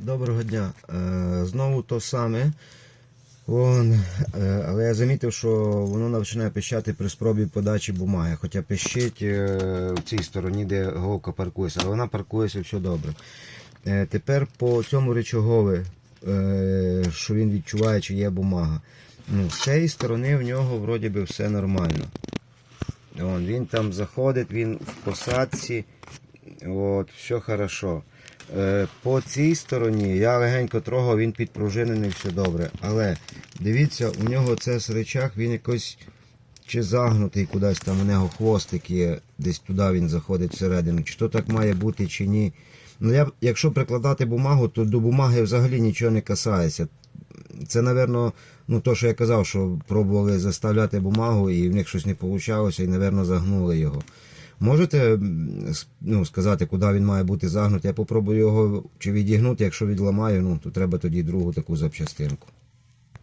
Доброго дня. Е, Знову то саме. Вон, е, але я замітив, що воно починає пищати при спробі подачі бумаги. Хоча пищить е, в цій стороні, де головка паркується, але вона паркується все добре. Тепер по цьому речогові, що він відчуває, чи є бумага. Ну, з цієї сторони в нього вроді би все нормально. Вон, він там заходить, він в посадці. От, все хорошо. Е, По цій стороні я легенько трогав, він підпружинений, все добре. Але дивіться, у нього це речах, він якось чи загнутий кудись, там у нього хвостик є, десь туди він заходить всередину. Чи то так має бути, чи ні. Ну, я, якщо прикладати бумагу, то до бумаги взагалі нічого не касається. Це, напевно, ну, то, що я казав, що пробували заставляти бумагу і в них щось не вийшло, і, напевно, загнули його. Можете ну, сказати, куди він має бути загнутий? Я попробую його чи відігнути, якщо відламаю, ну, то треба тоді другу таку запчастинку.